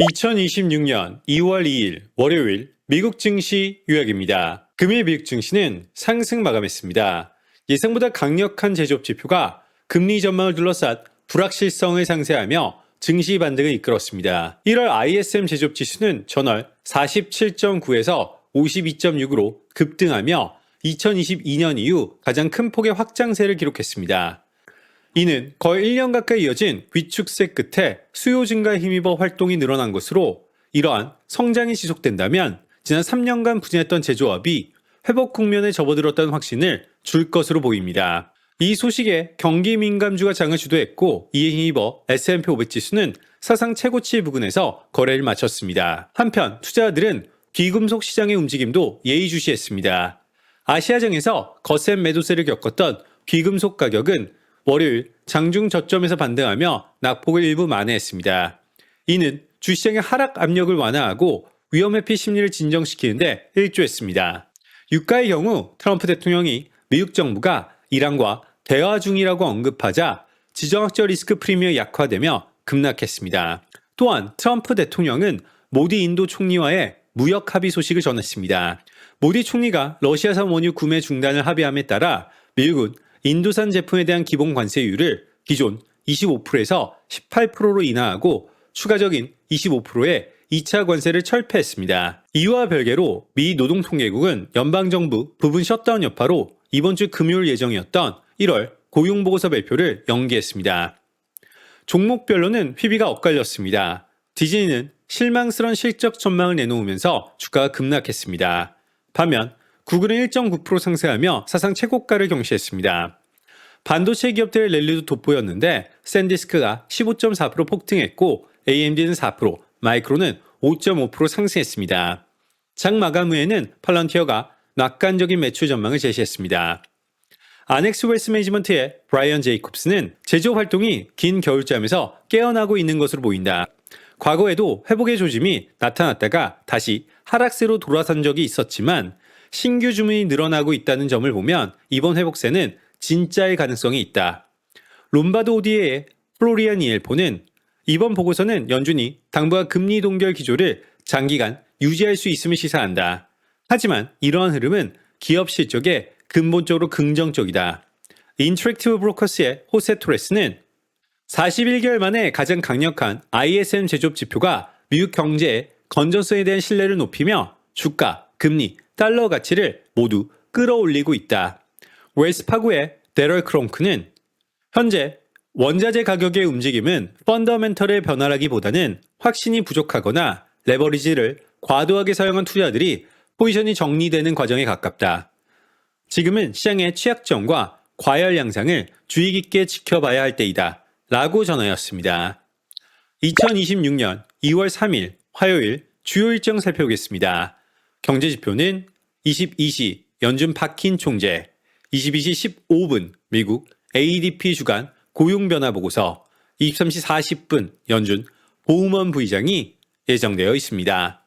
2026년 2월 2일 월요일 미국 증시 요약입니다. 금일 미국 증시는 상승 마감했습니다. 예상보다 강력한 제조업 지표가 금리 전망을 둘러싼 불확실성을 상쇄하며 증시 반등을 이끌었습니다. 1월 ISM 제조업 지수는 전월 47.9에서 52.6으로 급등하며 2022년 이후 가장 큰 폭의 확장세를 기록했습니다. 이는 거의 1년 가까이 이어진 위축세 끝에 수요 증가에 힘입어 활동이 늘어난 것으로 이러한 성장이 지속된다면 지난 3년간 부진했던 제조업이 회복 국면에 접어들었다는 확신을 줄 것으로 보입니다. 이 소식에 경기 민감주가 장을 주도했고 이에 힘입어 S&P 500 지수는 사상 최고치 부근에서 거래를 마쳤습니다. 한편 투자자들은 귀금속 시장의 움직임도 예의주시했습니다. 아시아장에서 거센 매도세를 겪었던 귀금속 가격은 월요일 장중 저점에서 반등하며 낙폭을 일부 만회했습니다. 이는 주시장의 하락 압력을 완화하고 위험 회피 심리를 진정시키는데 일조했습니다. 유가의 경우 트럼프 대통령이 미국 정부가 이란과 대화 중이라고 언급하자 지정학적 리스크 프리미엄이 약화되며 급락했습니다. 또한 트럼프 대통령은 모디 인도 총리와의 무역 합의 소식을 전했습니다. 모디 총리가 러시아산 원유 구매 중단을 합의함에 따라 미국은 인도산 제품에 대한 기본 관세율을 기존 25%에서 18%로 인하하고 추가적인 25%의 2차 관세를 철폐했습니다. 이와 별개로 미 노동통계국은 연방정부 부분 셧다운 여파로 이번 주 금요일 예정이었던 1월 고용보고서 발표를 연기했습니다. 종목별로는 휘비가 엇갈렸습니다. 디즈니는 실망스런 실적 전망을 내놓으면서 주가가 급락했습니다. 반면 구글은 1.9% 상승하며 사상 최고가를 경시했습니다. 반도체 기업들의 랠리도 돋보였는데 샌디스크가 15.4% 폭등했고 AMD는 4%, 마이크로는 5.5% 상승했습니다. 장 마감 후에는 팔런티어가 낙관적인 매출 전망을 제시했습니다. 아넥스 웰스 매니지먼트의 브라이언 제이콥스는 제조업 활동이 긴 겨울잠에서 깨어나고 있는 것으로 보인다. 과거에도 회복의 조짐이 나타났다가 다시 하락세로 돌아선 적이 있었지만 신규 주문이 늘어나고 있다는 점을 보면 이번 회복세는 진짜일 가능성이 있다. 롬바드 오디에의 플로리안 이엘포는 이번 보고서는 연준이 당부와 금리 동결 기조를 장기간 유지할 수 있음을 시사한다. 하지만 이러한 흐름은 기업 실적에 근본적으로 긍정적이다. 인트랙티브 브로커스의 호세 토레스는 41개월 만에 가장 강력한 ISM 제조업 지표가 미국 경제의 건전성에 대한 신뢰를 높이며 주가, 금리, 달러 가치를 모두 끌어올리고 있다. 웰스 파고의 데럴 크롱크는 현재 원자재 가격의 움직임은 펀더멘털의 변화라기보다는 확신이 부족하거나 레버리지를 과도하게 사용한 투자들이 포지션이 정리되는 과정에 가깝다. 지금은 시장의 취약점과 과열 양상을 주의 깊게 지켜봐야 할 때이다. 라고 전하였습니다. 2026년 2월 3일 화요일 주요 일정 살펴보겠습니다. 경제지표는 22시 연준 파킨 총재, 22시 15분 미국 ADP 주간 고용변화 보고서, 23시 40분 연준 보우먼 부의장이 예정되어 있습니다.